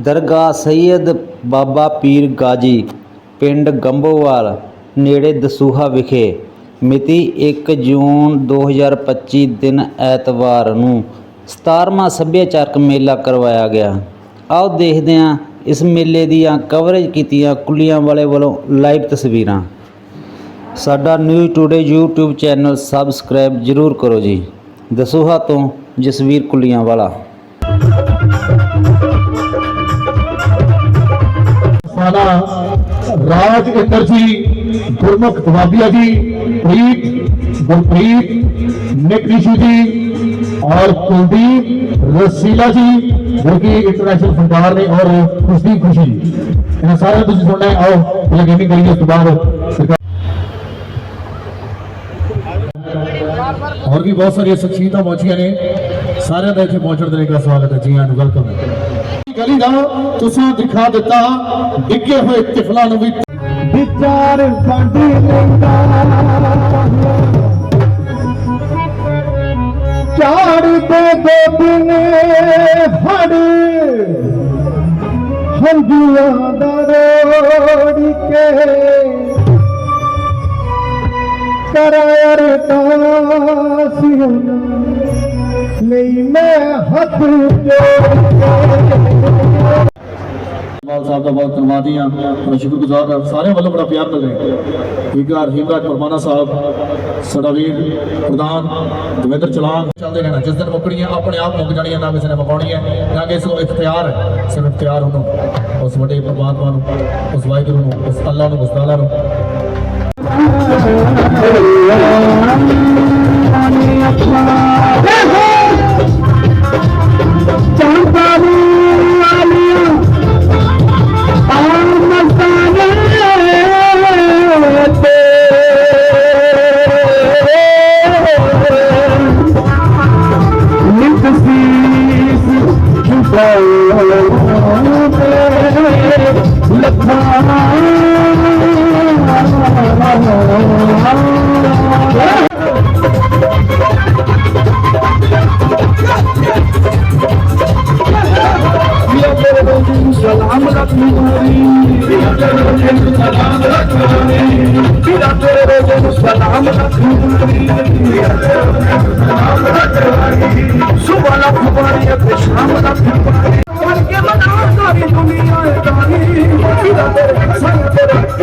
ਦਰਗਾਹ ਸੱਯਦ ਬਾਬਾ ਪੀਰ ਗਾਜੀ ਪਿੰਡ ਗੰਭੋਵਾਲ ਨੇੜੇ ਦਸੂਹਾ ਵਿਖੇ ਮਿਤੀ 1 ਜੂਨ 2025 ਦਿਨ ਐਤਵਾਰ ਨੂੰ 17ਵਾਂ ਸੱਭਿਆਚਾਰਕ ਮੇਲਾ ਕਰਵਾਇਆ ਗਿਆ। ਆਓ ਦੇਖਦੇ ਹਾਂ ਇਸ ਮੇਲੇ ਦੀਆਂ ਕਵਰੇਜ ਕੀਤੀਆਂ ਕੁੱਲੀਆਂ ਵਾਲੇ ਵੱਲੋਂ ਲਾਈਵ ਤਸਵੀਰਾਂ। ਸਾਡਾ news today YouTube channel subscribe ਜ਼ਰੂਰ ਕਰੋ ਜੀ। ਦਸੂਹਾ ਤੋਂ ਜਸਵੀਰ ਕੁੱਲੀਆਂ ਵਾਲਾ ਸਾਡਾ ਰਾਜ ਇੰਦਰ ਜੀ ਗੁਰਮੁਖ ਦਵਾਬੀਆ ਜੀ ਪ੍ਰੀਤ ਗੁਰਪ੍ਰੀਤ ਨਿਕਰੀਸ਼ੂ ਜੀ ਔਰ ਕੁਲਦੀਪ ਰਸੀਲਾ ਜੀ ਜੋ ਕਿ ਇੰਟਰਨੈਸ਼ਨਲ ਫੰਡਾਰ ਨੇ ਔਰ ਖੁਸ਼ਦੀ ਖੁਸ਼ੀ ਜੀ ਇਹਨਾਂ ਸਾਰਿਆਂ ਨੂੰ ਤੁਸੀਂ ਸੁਣਨਾ ਹੈ ਆਓ ਇਹ ਗੇਮਿੰਗ ਕਰੀਏ ਉਸ ਤੋਂ ਬਾਅਦ ਸਰਕਾਰ ਹੋਰ ਵੀ ਬਹੁਤ ਸਾਰੀਆਂ ਸ਼ਖਸੀਅਤਾਂ ਪਹੁੰਚੀਆਂ ਨੇ ਸਾਰਿਆਂ ਦਾ ਇੱਥੇ ਪਹੁੰਚਣ ਦੇ ਲਈ ਦਾ ਸਵਾਗਤ ਹੈ ਜੀ ਆਇਆਂ ਨੂੰ ਦਾ ਤੁਸੀਂ ਦਿਖਾ ਦਿੱਤਾ, ਡਿੱਗੇ ਹੋਏ ਤਿਫਲਾਂ ਨੂੰ ਵੀ। ਵਿਚਾਰ ਸਾਡੀ ਲੈਂਦਾ। ਝਾੜਦੇ ਦੋ ਦਿਨ ਹੜ। ਹੰਝੂਆਂ ਦਾ ਰੋੜੀ ਕੇ। ਕਰਾਇਰ ਤਾਸੀਆਂ ਲਈ, ਮੈਂ ਹੱਥ ਜੋੜ ਕੇ। ਮਾਲ ਸਾਹਿਬ ਦਾ ਬਹੁਤ ਧੰਨਵਾਦੀ ਹਾਂ ਬੜਾ ਸ਼ੁਕਰਗੁਜ਼ਾਰ ਹਾਂ ਸਾਰਿਆਂ ਵੱਲੋਂ ਬੜਾ ਪਿਆਰ ਮਿਲ ਰਿਹਾ ਠੀਕ ਹੈ ਰਹੀਮਰਾਜ ਪਰਮਾਨਾ ਸਾਹਿਬ ਸਾਡਾ ਵੀਰ ਪ੍ਰਧਾਨ ਦਵਿੰਦਰ ਚਲਾਨ ਚੱਲਦੇ ਰਹਿਣਾ ਜਿਸ ਦਿਨ ਮੁੱਕਣੀਆਂ ਆਪਣੇ ਆਪ ਮੁੱਕ ਜਾਣੀਆਂ ਨਾ ਕਿਸੇ ਨੇ ਮੁਕਾਉਣੀਆਂ ਨਾ ਕਿ ਸੋ ਇਖਤਿਆਰ ਹੈ ਸਿਰਫ ਇਖਤਿਆਰ ਉਹਨੂੰ ਉਸ ਵੱਡੇ ਪਰਮਾਤਮਾ ਨੂੰ ਉਸ ਵਾਹਿਗੁਰੂ ਨੂੰ ਉਸ ਅੱਲਾਹ ਨੂੰ ਉਸ ਤਾਲਾ ਨੂੰ ਸਲਾਮ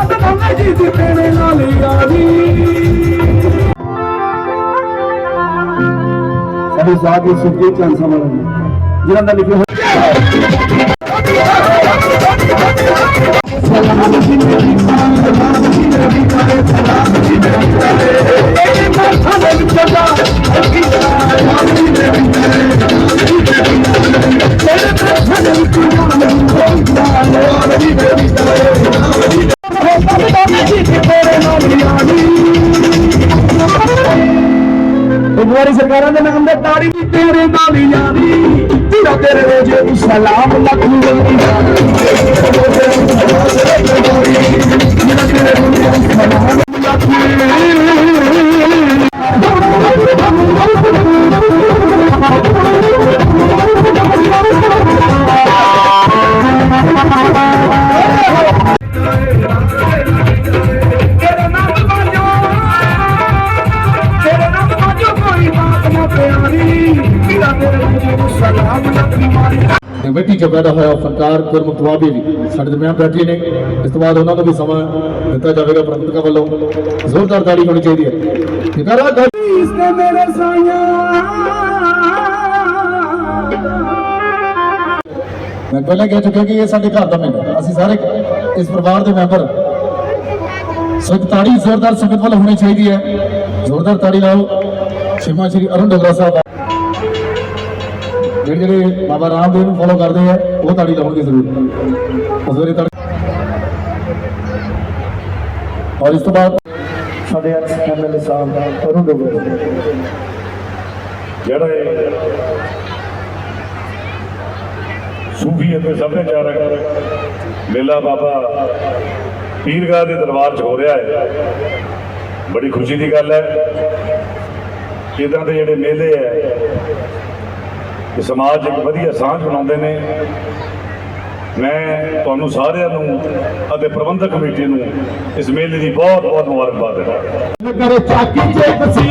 ਤੇਰਾ ਤੇਰੇ ਰੋਜ਼ੇ ਨੂੰ ਸਲਾਮ ਰੱਖੀ ਜੀ ਦੀ ਤੇਰੇ ਨਾਲ ਯਾਰੀ ਸਾਡੇ ਸਾਥੀ ਸੁਖਜੀਤ ਚੰਦ ਸਮਾਂ ਜਿਨ੍ਹਾਂ ਦਾ ਲਿਖਿਆ ਰੋਜੇ ਸਾਡੇ ਦਰਮਿਆਨ ਬੈਠੇ ਨੇ ਇਸ ਤੋਂ ਬਾਅਦ ਉਹਨਾਂ ਨੂੰ ਵੀ ਸਮਾਂ ਦਿੱਤਾ ਜਾਵੇਗਾ ਪ੍ਰਬੰਧਕਾਂ ਵੱਲੋਂ ਜ਼ੋਰਦਾਰ ਤਾੜੀ ਹੋਣੀ ਚਾਹੀਦੀ ਹੈ ਠਿਕਾਰਾ ਕਰ ਇਸ ਦੇ ਮੇਰੇ ਸਾਈਆਂ ਮੈਂ ਪਹਿਲਾਂ ਕਹਿ ਚੁੱਕਿਆ ਕਿ ਇਹ ਸਾਡੇ ਘਰ ਦਾ ਮੇਲਾ ਹੈ। ਅਸੀਂ ਸਾਰੇ ਇਸ ਪਰਿਵਾਰ ਦੇ ਮੈਂਬਰ ਸੋ ਇੱਕ ਤਾੜੀ ਜ਼ੋਰਦਾਰ ਸੰਗਤ ਵੱਲ ਹੋਣੀ ਚਾਹੀਦੀ ਹੈ ਜ਼ੋਰਦਾਰ ਤਾੜੀ ਲਾਓ ਸ਼ਿਮਾ ਸ਼੍ਰੀ ਅਰੁਣ ਡੋਗਰਾ ਸਾਹਿਬ ਜਿਹੜੇ ਜਿਹੜੇ ਬਾਬਾ ਰਾਮਦੇਵ ਨੂੰ ਫੋਲੋ ਕਰਦੇ ਆ, ਉਹ ਤਾੜੀ ਲਾਉਣਗੇ ਜ਼ਰੂਰ। ਉਸ ਤਾੜੀ ਔਰ ਇਸ ਤੋਂ ਬਾਅਦ ਸਾਡੇ ਐਮਐਲਏ ਸਾਹਿਬ, ਅਰੁਣ ਡੋਗਰ ਜਿਹੜਾ ਇਹ ਸੂਫੀ ਅਤੇ ਸੱਭਿਆਚਾਰਕ ਮੇਲਾ ਬਾਬਾ ਪੀਰਗਾਹ ਦੇ ਦਰਬਾਰ 'ਚ ਹੋ ਰਿਹਾ ਹੈ। ਬੜੀ ਖੁਸ਼ੀ ਦੀ ਗੱਲ ਹੈ। ਇਦਾਂ ਦੇ ਜਿਹੜੇ ਮੇਲੇ ਹੈ ਇਹ ਸਮਾਜ ਇੱਕ ਵਧੀਆ ਸਾਂਝ ਬਣਾਉਂਦੇ ਨੇ। ਮੈਂ ਤੁਹਾਨੂੰ ਸਾਰਿਆਂ ਨੂੰ ਅਤੇ ਪ੍ਰਬੰਧਕ ਕਮੇਟੀ ਨੂੰ ਇਸ ਮੇਲੇ ਦੀ ਬਹੁਤ ਬਹੁਤ ਮੁਬਾਰਕਬਾਦ ਦਿੰਦਾ ਕਰੇ ਚਾਕੀ ਚ ਪਸੀ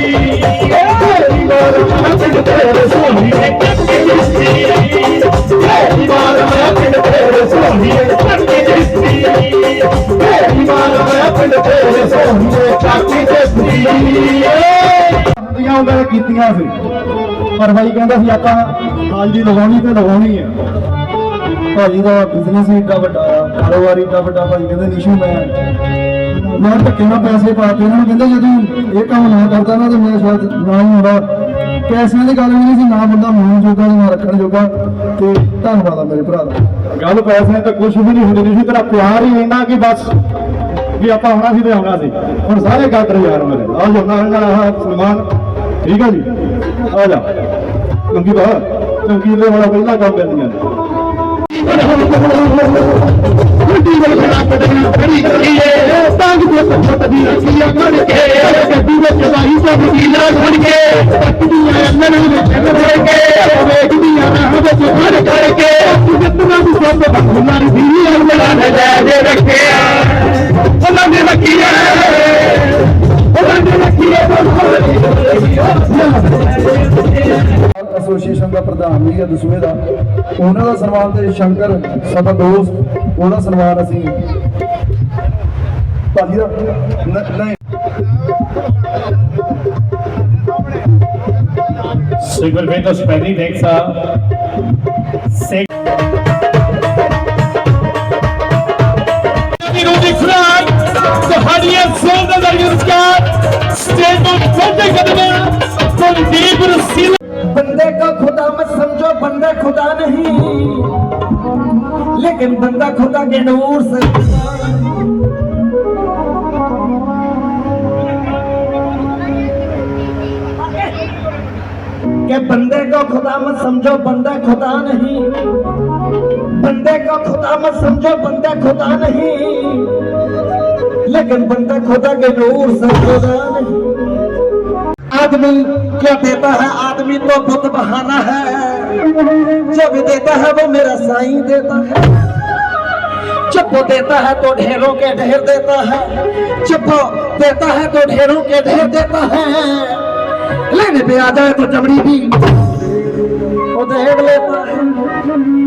ਤੇਰੀ ਵਾਰ ਮੈਂ ਪਿੰਡ ਤੇਰੇ ਸੋਹਣੀ ਨੇ ਕੱਟੀ ਜਿਸਤੀ ਤੇਰੀ ਵਾਰ ਮੈਂ ਪਿੰਡ ਤੇਰੇ ਸੋਹਣੀ ਨੇ ਕੱਟੀ ਜਿਸਤੀ ਤੇਰੀ ਵਾਰ ਮੈਂ ਪਿੰਡ ਤੇਰੇ ਸੋਹਣੀ ਨੇ ਚਾਕੀ ਚ ਪਸੀ ਹੁੰਦੀਆਂ ਉਹਨਾਂ ਨੇ ਕੀਤੀਆਂ ਸੀ। ਪਰ ਬਾਈ ਕਹਿੰਦਾ ਸੀ ਆਪਾਂ ਹਾਜ਼ਰੀ ਲਗਾਉਣੀ ਤੇ ਲਗਾਉਣੀ ਹੈ ਭਾਜੀ ਦਾ ਬਿਜ਼ਨਸ ਹੀ ਏਡਾ ਵੱਡਾ ਆ, ਕਾਰੋਬਾਰ ਏਡਾ ਵੱਡਾ ਭਾਜੀ ਕਹਿੰਦੇ ਨਿਸ਼ੂ ਮੈਂ। ਮੈਂ ਧੱਕੇ ਨਾਲ ਪੈਸੇ ਪਾਤੇ ਇਹਨਾਂ ਨੂੰ ਕਹਿੰਦੇ ਜੇ ਇਹ ਕੰਮ ਨਾ ਕਰਦਾ ਨਾ ਤੇ ਮੈਂ ਸ਼ਾਇਦ ਨਾ ਹੀ ਹੁੰਦਾ। ਪੈਸਿਆਂ ਦੀ ਗੱਲ ਨਹੀਂ ਸੀ, ਨਾ ਬੰਦਾ ਮੂੰਹ ਜੋਗਾ, ਨਾ ਰੱਖਣ ਜੋਗਾ। ਤੇ ਧੰਨਵਾਦ ਆ ਮੇਰੇ ਭਰਾ ਦਾ। ਗੱਲ ਪੈਸੇ ਤੇ ਕੁਝ ਵੀ ਨਹੀਂ ਹੁੰਦੀ ਸੀ ਤੇਰਾ ਪਿਆਰ ਹੀ ਇੰਨਾ ਕਿ ਬਸ ਵੀ ਆਪਾਂ ਆਉਣਾ ਸੀ ਤੇ ਆਉਣਾ ਸੀ। ਹੁਣ ਸਾਰੇ ਗਾਡਰ ਯਾਰ ਮੇਰੇ। ਆਹ ਜੋ ਨਾਲ ਆਹ ਸਨਮਾਨ। ਠੀਕ ਆ ਜੀ? ਆ ਜਾ। ਕਿਉਂਕਿ ਬਾ ਕਿਉਂਕਿ ਇਹਦੇ ਵਾਲਾ ਪਹਿਲਾ ਕੰਮ ਪੈਂਦੀਆਂ ਨੇ। ਗੱਡੀ ਵਿੱਚ ਰੱਖ ਦੇਣਾ ਖੜੀ ਕਰੀਏ ਤੰਗ ਦੇ ਫੁੱਟ ਦੀ ਰੱਖੀਆਂ ਮੜ ਕੇ। ਗੱਡੀ ਵਿੱਚ ਲਾਈ ਸਭ ਦੀ ਨਾ ਖੜ ਕੇ। ਪੱਟੀਆਂ ਅੰਨਣ ਵਿੱਚ ਖੜ ਕੇ। ਦਾ ਪ੍ਰਧਾਨ ਵੀ ਹੈ ਦਸੂਏ ਦਾ। ਉਹਨਾਂ ਦਾ ਸਨਮਾਨ ਤੇ ਸ਼ੰਕਰ ਸਾਡਾ ਦੋਸਤ ਉਹਦਾ ਸਨਮਾਨ ਅਸੀਂ ਭਾਜੀ ਦਾ ਨਹੀਂ। pendentes a ਵਿਰੋਧੀ ਖੁਰਾਕ ਤੁਹਾਡੀਆਂ ਸੋਲ ਦਾ ਦਰਗਾਹ ਸਟੇਜ ਤੋਂ ਫੋਟੇ ਕਦਮ ਕੁਲਦੀਪ ਰਸੀਲ। خدا مت سمجھو، بندہ خدا نہیں۔ لیکن بندہ خدا کے نور سے۔ کہ بندے کو خدا مت سمجھو، بندہ خدا نہیں۔ بندے کو خدا مت سمجھو، بندہ خدا نہیں۔ لیکن بندہ خدا کے نور سے۔ خدا نہیں آدمی کیا دیتا ہے آدمی تو بت بہانا ہے۔ جب دیتا ہے وہ میرا سائیں دیتا ہے۔ جب دیتا ہے تو ڈھیروں کے ڈھیر دیتا ہے۔ جب دیتا ہے تو ڈھیروں کے ڈھیر دیتا ہے۔ لینے پہ آ جائے تو چمڑی بھی وہ دہیڑ لیتا ہے۔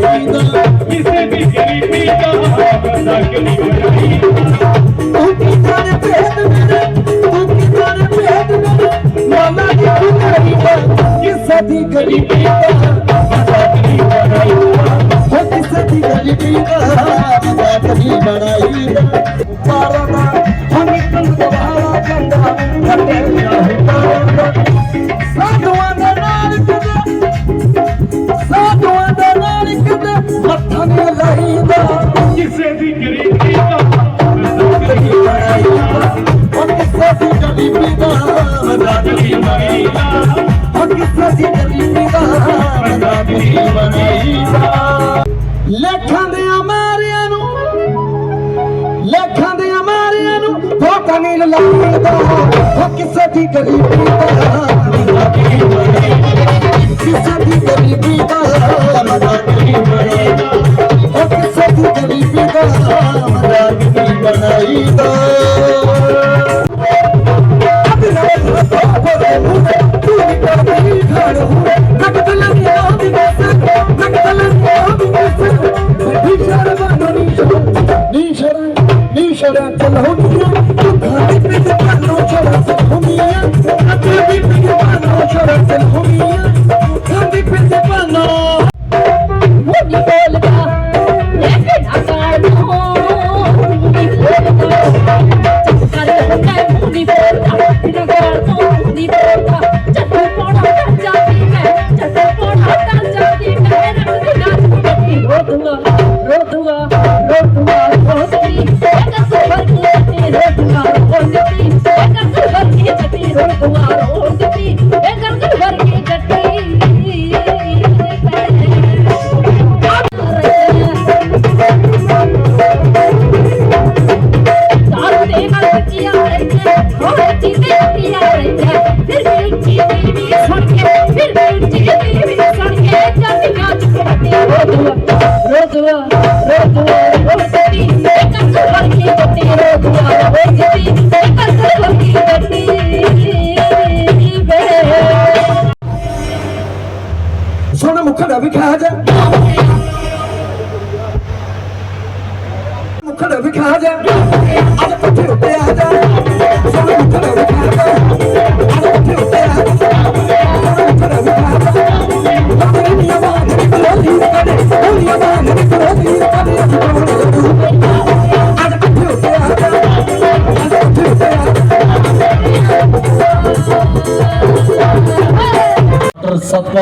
ਜਾਏਗਾ ਕਿਸੇ ਵੀ ਗਰੀਬੀ ਦਾ ਹਾਲਤ ਕਿਉਂ ਨਹੀਂ ਬਣੇਗਾ ਤੂੰ ਕੀ ਕਰ ਭੇਦ ਮੇਰੇ ਤੂੰ ਕੀ ਕਰ ਭੇਦ ਮੇਰੇ ਮਾਲਾ ਜੀ ਤੂੰ ਗਰੀਬਾ ਕਿਸੇ ਦੀ ਗਰੀਬੀ ਦਾ ਹਾਲਤ ਨਹੀਂ ਬਣੇਗਾ ਕਿਸੇ ਦੀ ਗਰੀਬੀ ਦਾ ਹਾਲਤ ਨਹੀਂ ਬਣੇਗਾ ਲਾਈਦਾ ਉਹ ਕਿਸੇ ਦੀ ਗਰੀਬੀ ਦਾ ਮਜ਼ਾਕ ਨਹੀਂ ਬਣਾਈਦਾ ਕਿਸੇ ਦੀ ਗਰੀਬੀ ਦਾ ਮਜ਼ਾਕ ਨਹੀਂ ਬਣਾਈਦਾ ਉਹ ਕਿਸੇ ਦੀ ਗਰੀਬੀ ਦਾ ਮਜ਼ਾਕ ਨਹੀਂ ਬਣਾਈਦਾ ਨੀ ਛੜਾ ਚਲਾਉਣੀਆਂ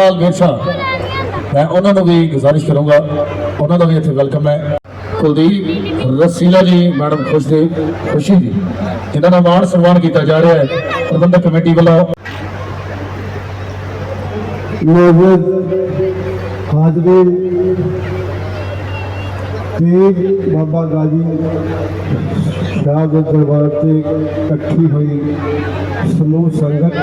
ਡਾਕਟਰ ਸਤਪਾਲ ਮਿਰਸਾ ਮੈਂ ਉਹਨਾਂ ਨੂੰ ਵੀ ਗੁਜ਼ਾਰਿਸ਼ ਕਰੂੰਗਾ। ਉਹਨਾਂ ਦਾ ਵੀ ਇੱਥੇ ਵੈਲਕਮ ਹੈ। ਕੁਲਦੀਪ ਰਸੀਲਾ ਜੀ, ਮੈਡਮ ਖੁਸ਼ ਦੇ ਖੁਸ਼ੀ ਜੀ। ਜਿਨ੍ਹਾਂ ਦਾ ਮਾਣ ਸਨਮਾਨ ਕੀਤਾ ਜਾ ਰਿਹਾ ਹੈ, ਪ੍ਰਬੰਧਕ ਕਮੇਟੀ ਵੱਲੋਂ। ਮੌਜੂਦ ਹਾਜ਼ਰੀਨ ਤੇ ਬਾਬਾ ਗਾਜੀ ਸ਼ਾਹ ਦੇ ਦਰਬਾਰ ਤੇ ਇਕੱਠੀ ਹੋਈ ਸਮੂਹ ਸੰਗਤ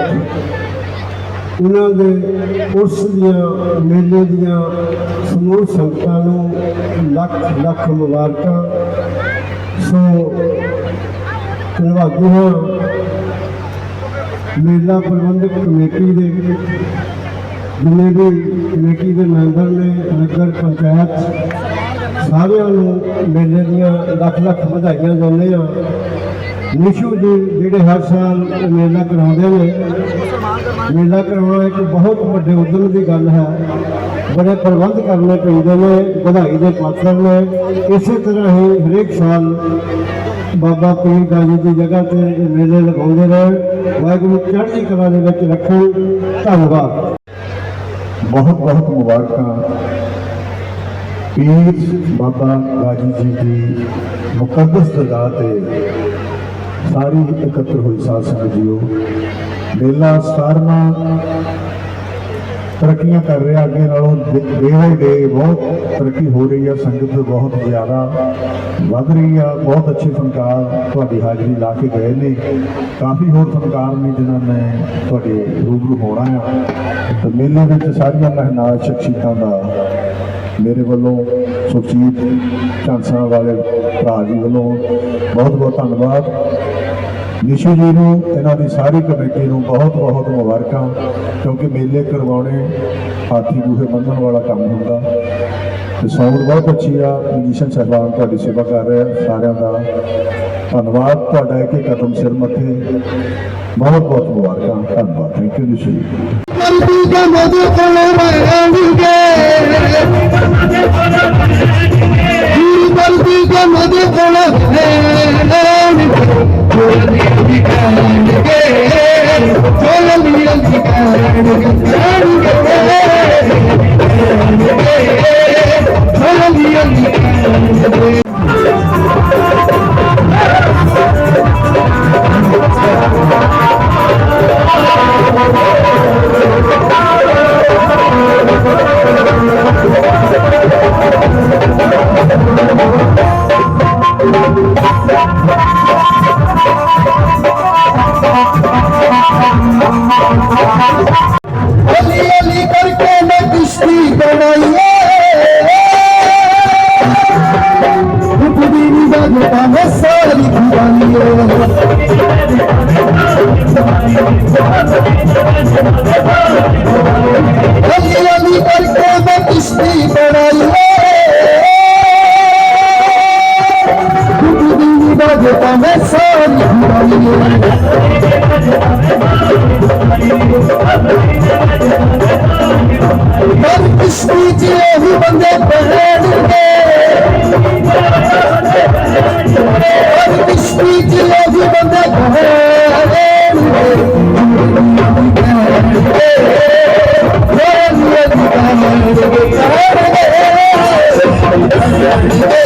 ਉਹਨਾਂ ਦੇ ਉਸ ਦੀਆਂ ਮੇਲੇ ਦੀਆਂ ਸਮੂਹ ਸੰਗਤਾਂ ਨੂੰ ਲੱਖ ਲੱਖ ਮੁਬਾਰਕਾਂ। ਸੋ ਧੰਨਵਾਦੀ ਹਾਂ, ਮੇਲਾ ਪ੍ਰਬੰਧਕ ਕਮੇਟੀ ਦੇ ਜਿੰਨੇ ਵੀ ਕਮੇਟੀ ਦੇ ਮੈਂਬਰ ਨੇ, ਨਗਰ ਪੰਚਾਇਤ ਸਾਰਿਆਂ ਨੂੰ ਮੇਲੇ ਦੀਆਂ ਲੱਖ ਲੱਖ ਵਧਾਈਆਂ ਦਿੰਦੇ ਹਾਂ। ਨਿਸ਼ੂ ਜੀ ਜਿਹੜੇ ਹਰ ਸਾਲ ਮੇਲਾ ਕਰਾਉਂਦੇ ਨੇ, ਮੇਲਾ ਕਰਾਉਣਾ ਇੱਕ ਬਹੁਤ ਵੱਡੇ ਉਦਮ ਦੀ ਗੱਲ ਹੈ। ਬੜੇ ਪ੍ਰਬੰਧ ਕਰਨੇ ਪੈਂਦੇ ਨੇ, ਵਧਾਈ ਦੇ ਪਾਤਰ ਨੇ। ਇਸੇ ਤਰ੍ਹਾਂ ਹੀ ਹਰੇਕ ਸਾਲ ਬਾਬਾ ਪੀਰ ਗਾਜੀ ਦੀ ਜਗ੍ਹਾ ਤੇ ਮੇਲੇ ਲਗਾਉਂਦੇ ਰਹੇ ਵਾਹਿਗੁਰੂ ਚੜ੍ਹਦੀ ਕਲਾ ਦੇ ਵਿੱਚ ਰੱਖਣ। ਧੰਨਵਾਦ। ਬਹੁਤ ਬਹੁਤ ਮੁਬਾਰਕਾਂ। ਪੀਰ ਬਾਬਾ ਗਾਜੀ ਜੀ ਦੀ ਮੁਕੱਦਸ ਦਰਗਾਹ ਤੇ ਸਾਰੀ ਇਕੱਤਰ ਹੋਈ ਸਾਧ ਸੰਗਤ ਜੀਓ। ਮੇਲਾ 17ਵਾਂ ਤਰੱਕੀਆਂ ਕਰ ਰਿਹਾ, ਅੱਗੇ ਨਾਲੋਂ ਡੇ ਬਾਈ ਡੇ, ਬਹੁਤ ਤਰੱਕੀ ਹੋ ਰਹੀ ਹੈ ਸੰਗਤ ਬਹੁਤ ਜ਼ਿਆਦਾ ਵੱਧ ਰਹੀ ਆ, ਬਹੁਤ ਅੱਛੇ ਫਨਕਾਰ ਤੁਹਾਡੀ ਹਾਜ਼ਰੀ ਲਾ ਕੇ ਗਏ ਨੇ। ਕਾਫੀ ਹੋਰ ਫਨਕਾਰ ਨੇ ਜਿਨ੍ਹਾਂ ਨੇ ਤੁਹਾਡੇ ਰੂਬਰੂ ਹੋਣਾ ਆ। ਤੇ ਮੇਲੇ ਵਿੱਚ ਸਾਰੀਆਂ ਮਹਿਨਾਜ਼ ਸ਼ਖਸੀਅਤਾਂ ਦਾ ਮੇਰੇ ਵੱਲੋਂ ਸੁਖਜੀਤ ਝਾਂਸਾ ਵਾਲੇ ਭਰਾ ਜੀ ਵੱਲੋਂ ਬਹੁਤ ਬਹੁਤ ਧੰਨਵਾਦ। ਨਿਸ਼ੂ ਜੀ ਨੂੰ, ਇਹਨਾਂ ਦੀ ਸਾਰੀ ਕਮੇਟੀ ਨੂੰ ਬਹੁਤ ਬਹੁਤ ਮੁਬਾਰਕਾਂ, ਕਿਉਂਕਿ ਮੇਲੇ ਕਰਵਾਉਣੇ ਹਾਥੀ ਬੂਹੇ ਬੰਨਣ ਵਾਲਾ ਕੰਮ ਹੁੰਦਾ। ਤੇ ਸਾਊਂਡ ਬਹੁਤ ਅੱਛੀ ਆ। ਮਿਊਜ਼ੀਸ਼ੀਅਨ ਸਾਹਿਬਾਨ ਤੁਹਾਡੀ ਸੇਵਾ ਕਰ ਰਿਹਾ ਸਾਰਿਆਂ ਦਾ। ਧੰਨਵਾਦ ਤੁਹਾਡਾ ਇੱਕ ਇੱਕ ਕਦਮ ਸਿਰ ਮੱਥੇ। ਬਹੁਤ ਬਹੁਤ ਮੁਬਾਰਕਾਂ। ਧੰਨਵਾਦ। ਥੈਂਕ ਯੂ ਨਿਸ਼ੂ ਜੀ। ਕਲਬੀ ਦੇ ਮੋਦੇ ਕੋਲ ਰਹਿਣਗੇ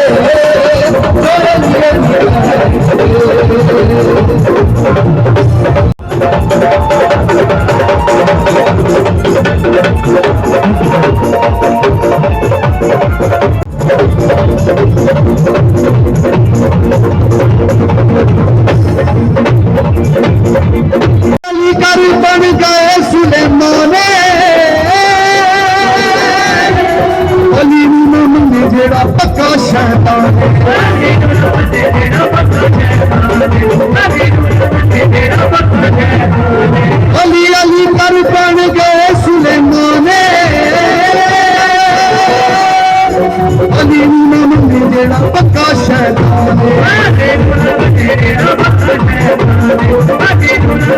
ਅਲੀ ਮੰਨੇ ਜਿਹੜਾ ਪੱਕਾ ਸ਼ੈਤਾਨ ਅਲੀ ਅਲੀ ਕਰ ਬਣ ਗਏ ਸੁਲੇਮਾਨੇ। ਅਲੀ ਨੂੰ ਨਾ ਮੰਨੇ ਜਿਹੜਾ ਪੱਕਾ ਸ਼ੈਤਾਨ ਪਰ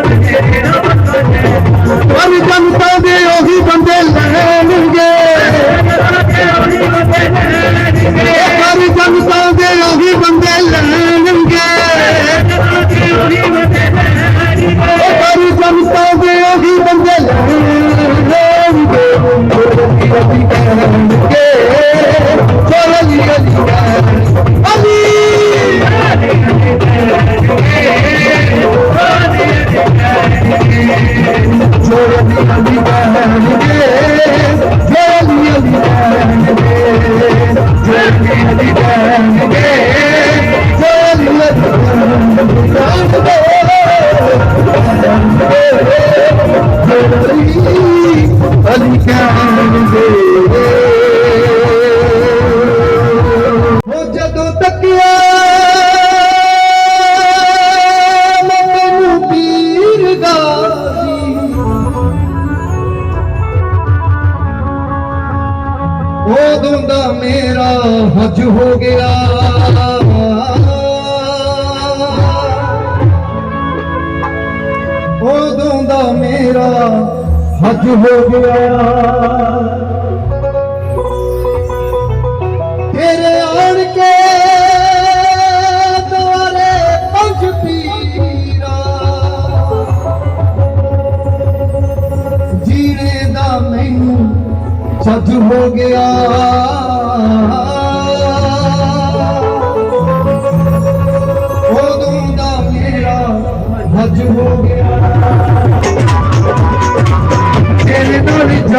ਹਜ ਹੋ ਗਿਆ। ਉਦੋਂ ਦਾ ਮੇਰਾ ਹੱਜ ਹੋ ਗਿਆ। ਤੇਰੇ ਆਣ ਕੇ ਦੁਆਰੇ ਪੰਜ ਪੀਰਾ। ਜੀਣੇ ਦਾ ਮੈਨੂੰ ਸੱਜ ਹੋ ਗਿਆ।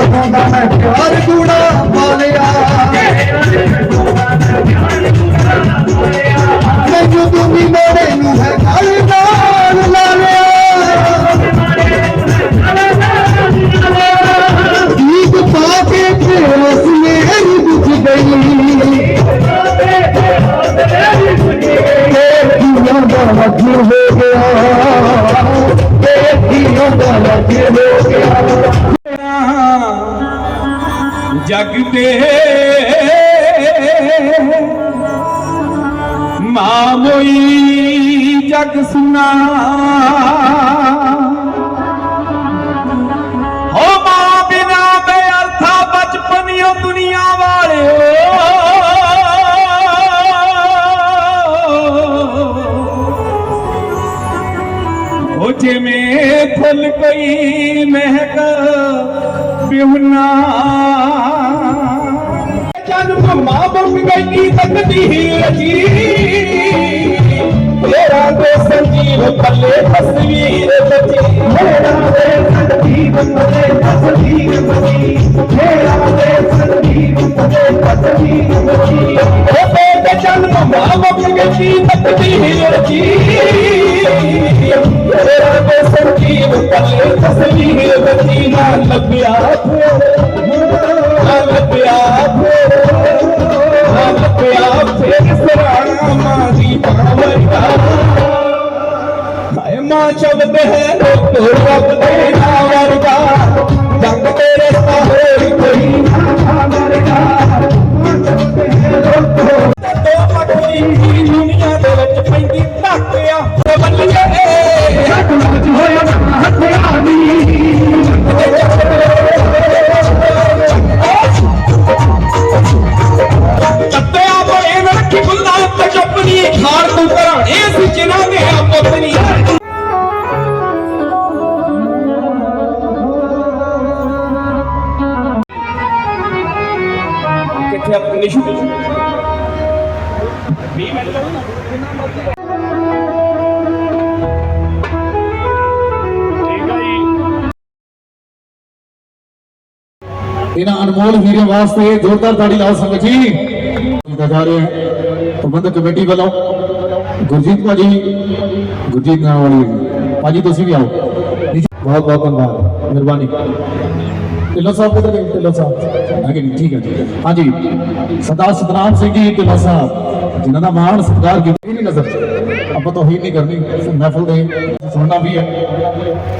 ਜਦੋਂ ਦਾ ਮੈਂ ਪਿਆਰ ਗੂੜਾ ਪਾਲਿਆ। ਮੈਨੂੰ ਤੂੰ ਵੀ ਮੋੜੇ ਨੂੰ ਹੈ ਗੱਲ ਨਾਲ ਲਾ ਲਿਆ ਗੀਤ ਪਾ ਕੇ ਫੇਸ ਮੇਰੀ ਬੁਝ ਗਈ। ਦੇਖੀਆਂ ਦਾ ਵਜ ਹੋ ਗਿਆ। ਦੇਖੀਆਂ ਦਾ ਵਜ ਹੋ ਗਿਆ। ਜਗ ਤੇ ਜਗ ਸੁਨਾ। ਹੋ ਮਾਂ ਬਿਨਾ ਬੇਅਰਥਾ ਬਚਪਨਿਓ ਦੁਨੀਆ ਵਾਲਿਓ। ਹੋ ਜਿਵੇਂ ਫੁੱਲ ਕੋਈ ਮਹਿਕ ਬਿਹੁਨਾ। ਜਨਮ ਮਾਂ ਬੁੱਕ ਤਕਦੀ ਤੱਕਦੀ ਤੇਰਾ ਦੇ ਸੰਜੀਵ ਪੱਲੇ ਤਸਵੀਰ ਬਚੀ ਮੇਰਾ ਦੇ ਸੰਜੀਵ ਪੱਲੇ ਤਸਵੀਰ ਬਚੀ ਮੇਰਾ ਦੇ ਸੰਜੀਵ ਪੱਲੇ ਤਸਵੀਰ ਬਚੀ ਉਹ ਤੇ ਜਨਮ ਮਾਂ ਬੁੱਕ ਤਕਦੀ ਤੱਕਦੀ ਹੀ ਤੇਰਾ ਦੇ ਸੰਜੀਵ ਪੱਲੇ ਤਸਵੀਰ ਬਚੀ ਨਾ ਲੱਭਿਆ ਨਾ ਲੱਭਿਆ ਨਾ ਲੱਭਿਆ ਫੇਰ ਸਰਾਣਾ ਮਾਂ ਦੀ ਪਾਵਰਦਾ ਹਾਏ ਮਾਂ ਸ਼ਬਦ ਹੈ ਰੋਕੋ ਰੱਬ ਦੇ ਨਾਮ ਵਰਗਾ ਜੰਗ ਤੇਰੇ ਸਾਹੋਈ ਕੋਈ ਨਾ ਵਰਗਾ ਮਾਂ ਸ਼ਬਦ ਦੁਨੀਆ ਦੇ ਵਿੱਚ ਪੈਂਦੀ ਢਾਕਿਆ ਇਹਨਾਂ ਅਨਮੋਲ ਹੀਰੇ ਵਾਸਤੇ ਜ਼ੋਰਦਾਰ ਤਾੜੀ ਲਾਓ ਸੰਗਤ ਜੀ। ਕੀਤਾ ਜਾ ਰਿਹਾ ਪ੍ਰਬੰਧਕ ਕਮੇਟੀ ਵੱਲੋਂ ਗੁਰਜੀਤ ਭਾਜੀ, ਗੁਰਜੀਤ ਨਾਮ ਵਾਲੀ ਭਾਜੀ, ਤੁਸੀਂ ਵੀ ਆਓ। ਬਹੁਤ ਬਹੁਤ ਧੰਨਵਾਦ। ਮਿਹਰਬਾਨੀ। ਢਿੱਲੋਂ ਸਾਹਿਬ ਕਿੱਧਰ ਗਏ? ਢਿੱਲੋਂ ਸਾਹਿਬ। ਹੈਗੇ ਨਹੀਂ ਠੀਕ ਹੈ ਜੀ ਹਾਂਜੀ। ਸਰਦਾਰ ਸਤਨਾਮ ਸਿੰਘ ਜੀ, ਢਿੱਲੋਂ ਸਾਹਿਬ। ਜਿਨ੍ਹਾਂ ਦਾ ਮਾਣ ਸਤਿਕਾਰ ਕੀਤਾ। ਹੀ ਨਹੀਂ ਨਜ਼ਰ। ਆਪਾਂ ਤਾਂ ਹੀ ਨਹੀਂ ਕਰਨੀ। ਮਹਿਫਲ ਦੇ ਸੁਣਨਾ ਵੀ ਹੈ।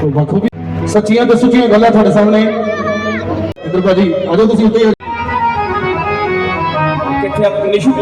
ਤੋਂ ਬਖੂਬੀ ਸੱਚੀਆਂ ਤੇ ਸੁੱਚੀਆਂ ਗੱਲਾਂ ਤੁਹਾਡੇ ਸਾਹਮਣੇ। ਇੱਧਰ ਭਾਜੀ ਆਜੋ ਤੁਸੀਂ ਉੱਤੇ ਕਿੱਥੇ ਆਪਣੀ ਨਿਸ਼ੂ